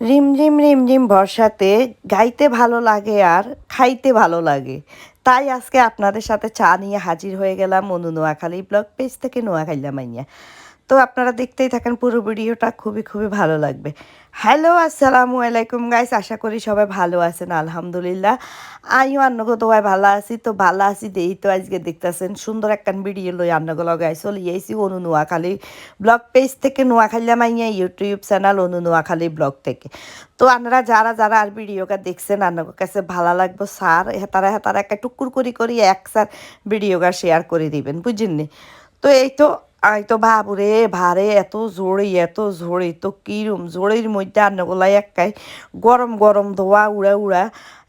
রিমঝিম রিমঝিম বর্ষাতে গাইতে ভালো লাগে আর খাইতে ভালো লাগে। তাই আজকে আপনাদের সাথে চা নিয়ে হাজির হয়ে গেলাম অনু নোয়াখালী ব্লক পেজ থেকে নোয়াখাইলা মাইয়া। তো আপনারা দেখতেই থাকেন পুরো ভিডিওটা, খুবই খুবই ভালো লাগবে। হ্যালো, আসসালামু আলাইকুম গাইস আশা করি সবাই ভালো আছেন, আলহামদুলিল্লাহ। আমিও আন্নগো তোমায় ভালো আছি? তো ভালো আছি দেই তো আজকে দেখতেছেন সুন্দর একটা ভিডিও লই আন্নগো লগাই চলে আইসি অনু নোয়াখালী ব্লগ পেজ থেকে নোয়াখাইলা মাইয়া YouTube channel Anu Noakhali blog থেকে। তো আপনারা যারা যারা আর ভিডিওটা দেখছেন আপনার কাছে ভালো লাগবো, স্যার, হেতারা হেতারা, একটা টুকুর করি করি এক স্যার ভিডিওটা শেয়ার করে দিবেন বুঝছেন তো এই তো আই তো বাবুরে ভারে এত জোরে এত জোরে, তো কিরম জোরের মধ্যে আন্নগুলাই একটাই গরম গরম ধোয়া, উড়া উড়া।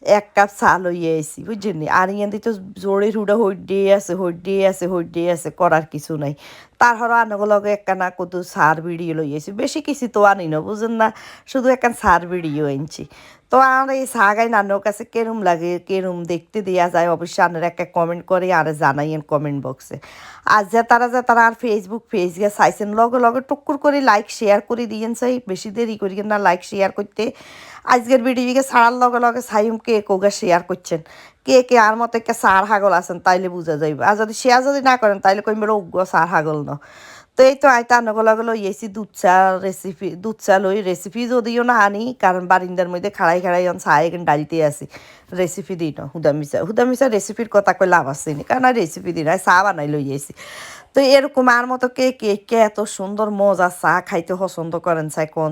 এক কাপ চা লইয়ে আইসি বুঝছেন আর ইয়ান তো জোরের উড়া হইডে আছে হইডে আছে হইডে আছে, করার কিছু নাই। তার হর আনগুলোকে একখানা কত সার ভিডিও লইয়েছি বেশি কিছু তো আনি না, বুঝেন না? শুধু একখান সার ভিডিও আনছি। তো আমার এই সাগাই নানুর কাছে কেরম লাগে, কেরম দেখতে দেওয়া যায়, অবশ্যই আপনারা একটা কমেন্ট করে, আর জানাইয়েন কমেন্ট বক্সে আর যে তারা যে তারা আর ফেসবুক পেজ গিয়ে চাইছেন, লগে লগে টুকুর করে লাইক শেয়ার করে দিয়েন চাই, বেশি দেরি করি না লাইক শেয়ার করতে। আজকের ভিডিওকে ছাড়ার লগে লগে সাইম কে কোগা শেয়ার করছেন? কে কে আর মতো একটা সার হাগল আছেন তাইলে বুঝা যাইবে। আর যদি শেয়ার যদি না করেন, তাইলে কইম বেরো উগ্র সার হাগল ন। তো এই তো আইতা আনগোলাগুলো ইয়েছি দুধ চা রেসিপি দুধ চা লই রেসিপি যদিও না আনি, কারণ বারিন্দার মধ্যে খাড়াই খাড়াই অন চা এখানে ডালিতে আসি রেসিপি দিই না, হুদামিসা। হুদামিসা রেসিপির কথা কই লাভ আছে নি, কারণ রেসিপি দিই না চা বানাই লই ইয়েছি তো এরকম আর মতো কে কে কে এত সুন্দর মজা চা খাইতে পছন্দ করেন চাই, কোন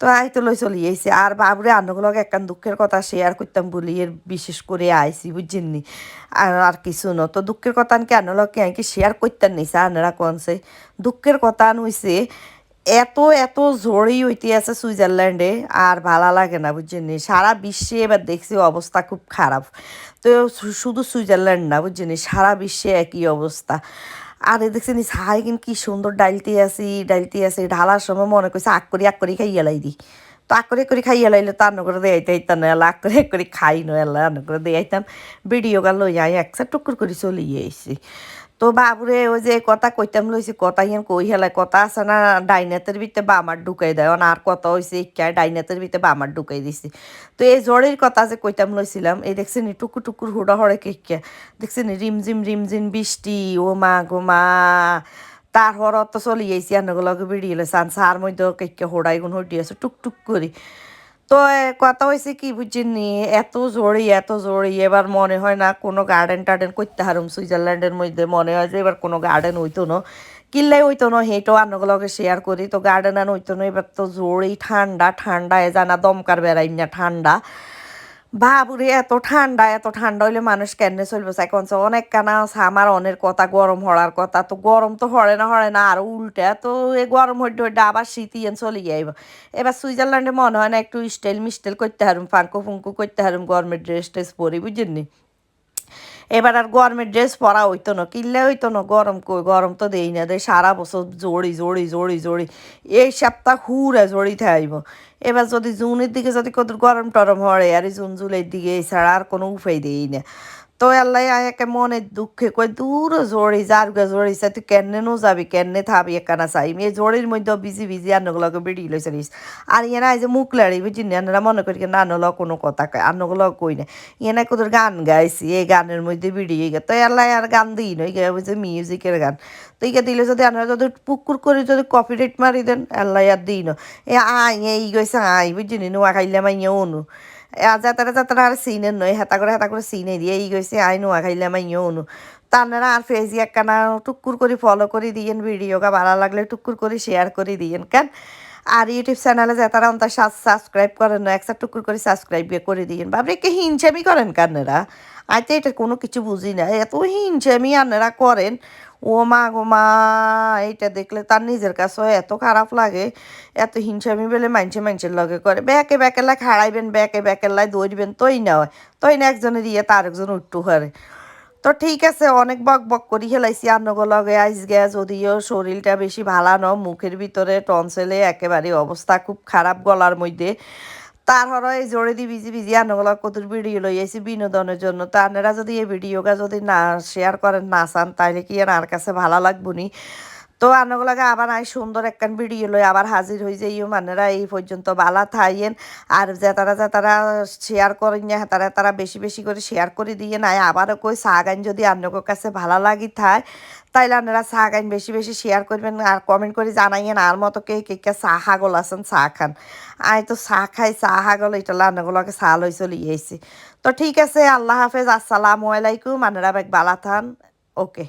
তো আই তো লই চলি আইসি আর বাবুরে আন্নগুলোকে একখান দুঃখের কথা শেয়ার করতাম বলি, এর বিশেষ করে আইসি বুঝছেননি আর আর কিছু ন। তো দুঃখের কথা আনকে আন্নলোকে আনকে শেয়ার করতেন নিছে আনারা কনছে? দুঃখের কথা হইছে এত এত জোরেই হইতে আছে সুইজারল্যান্ডে, আর ভালো লাগে না, বুঝছেন সারা বিশ্বে এবার দেখছি অবস্থা খুব খারাপ। তো শুধু সুইজারল্যান্ড না, বুঝছেন সারা বিশ্বে একই অবস্থা। আর এ দেখছেন সাহাই কিন্তু কি সুন্দর ডাইলতে আসি ডাইলতে আসি ঢালার সময় মনে করছে আগ করি আগ করি খাইয়া লাই দি। তো আগ করে করে খাইয়া লাইলে তো আন্ন করে দেয়াইতে আইতাম না আগ করে এক করে খাই নয় এলা আন্ন করে দেয়াইতাম। ভিডিও গাল লই একসা টুকুর করে চলিয়ে আইসি তো বাবুরে ওই যে কথা কইতাম লইছি, কথা ইয়ান কই হেলাই? কথা আছে না, ডাইনাতের ভিতরে বামার ঢুকাই দেয়। আর কথা হয়েছে ইচ্ছা ডাইনাতের ভিতরে বামার ঢুকাই দিছি। তো এই জড়ের কথা যে কইতাম লইছিলাম, এই দেখছেন টুকুর টুকুর হুড়া হরে কেকিয়া দেখছেন রিমঝিম রিমঝিম বৃষ্টি, ও মা গো মা। তার হর তো চলি আইসি আনগুলোকে বেরিয়ে সান সার মধ্যে কেকে হোড়াই গুণ হটি আছে, টুকটুক করি। তো কথা হয়েছে কি বুঝিনি? এত জোরই এত জোরই এবার মনে হয় না কোনো গার্ডেন টার্ডেন করতে হারুম। সুইজারল্যান্ডের মধ্যে মনে হয় যে এবার কোনো গার্ডেন হইতো না। কিল্লাই হইতো না, হেঁটো আনগুলোকে শেয়ার করি। তো গার্ডেন আন হইতো না, এবার তো জোরই ঠান্ডা ঠান্ডা এ জানা দমকার বেড়াই না, ঠান্ডা। বাবুরে, এত ঠান্ডা এত ঠান্ডা হইলে মানুষ কেনে চলবে? চাই কনস অনেক কানা আছে, আমার অনেক কথা, গরম হওয়ার কথা। তো গরম তো হরে না হরে না, আর উল্টে তো এ গরম হইতে হইতে আবার শীত ইয়েন চলে যাইব এবার সুইজারল্যান্ডে মনে হয় না একটু স্টাইল মিস্টাইল করতে হারুম ফাঙ্কু ফুঙ্কু করতে হারুম, গরমের ড্রেস ট্রেস পরি, বুঝেননি? এবার আর গরমের ড্রেস পরা হইতো না, কিনলে হইতো না, গরম কই, গরম তো দেই না দেয় সারা বছর জড়ি জড়ি জড়ি জড়ি, এই সপ্তাহ হুরে জড়ি থাইব। এবার যদি জুনের দিকে যদি কত গরম টরম হয় আর জুন, জুলাইয়ের দিকে এছাড়া আর কোনো উপায় দেই না। তো আল্লাহ একে মনে দুঃখে কই দূর জড়ি যার গা জড়ি তুই কেনে নো যাবি, কেনে থাবি, একানা চাই। এই জড়ির মধ্যে বিজি বিজি আন্নগুলোকে বেরিয়ে লইছে নিস আর ইয়ে না এই যে মুখ লাড়ি বুঝি না? মনে করি না আন্নগুলো কোনো কথা কয় আন্নগুলো কই না। ইয়ে না কোথাও গান গাইছি, এই গানের মধ্যে বেরিয়ে গে তো আল্লাহ আর গান দিই নই গে বুঝছে মিউজিকের গান। তো ইকে দিলে যদি আনারা যদি পুকুর করে যদি কপি রেট মারি দেন, আল্লাহ আর দিই না। এ আই এই গেছে আই বুঝছি নি? নোয়া খাইলে মাইয়া অনু যাতারা যাতারা আর সিনের নয় হেতা করে হেতা করে সিনে দিয়ে এই গেছে, আই নোয়া খাইলে মাইয়া অনু তানারা আর ফেসি একখানা টুকুর করে ফলো করে দিয়েন ভিডিওটা ভালো লাগলে টুকুর করে শেয়ার করে দিয়েন কেন আর ইউটিউব চ্যানেলে যে তারা অন্তর সাবস্ক্রাইব করেন না একটা টুকুর করে সাবস্ক্রাইব করে দিয়েন বাবরে কে হিংসামি করেন কান্নারা আইতে এটা কোনো কিছু বুঝি না এত হিংসামি আনারা করেন ও মা গো মা, এইটা দেখলে তার নিজের কাছে এত খারাপ লাগে, এত হিংসামি বলে মানছে মানুষের লগে করে। ব্যাকে ব্যাকেলা খাড়াইবেন ব্যাকে ব্যাকেলাই দৌড়বেন তৈ না হয়। তৈ না একজনের ইয়ে তার একজন উট্টু করে তো ঠিক আছে, অনেক বক বক করি খেলাইছি আন্নগো লগে আইস গ্যাস, যদিও শরীরটা বেশি ভালো ন মুখের ভিতরে টনসেলে একেবারে অবস্থা খুব খারাপ, গলার মধ্যে। তার হর এই জোরে দি বিজি বিজি আনগুলা কতুর ভিডিও লই আইছি বিনোদনের জন্য। তো আপনারা যদি এই ভিডিওটা যদি না শেয়ার করেন, না চান তাহলে কি আর কাছে ভালো লাগবো নি? তো আনগুলাকে আবার আই সুন্দর একখান ভিডিও লই আবার হাজির হয়ে যাইও মানেরা এই পর্যন্ত বালা থাইয়েন। আর যে তারা যে তারা শেয়ার করেন না, তারা তারা বেশি বেশি করে শেয়ার করে দিয়ে নাই আবারও কই সাগান যদি আপনাদের কাছে ভালো লাগি থায়, তাইলে আপনারা চা খান বেশি বেশি শেয়ার করবেন। আর কমেন্ট করে জানাইয়েন আর মতো কে কে কে চা হাগল আছেন, চা খান। আই তো চা খাই, চা হাগল এটা রান্নাগুলোকে চা লই চলি আইছি। তো ঠিক আছে, আল্লাহ হাফেজ, আসসালামু আলাইকুম। আনারা বেগ বালা থান। ওকে।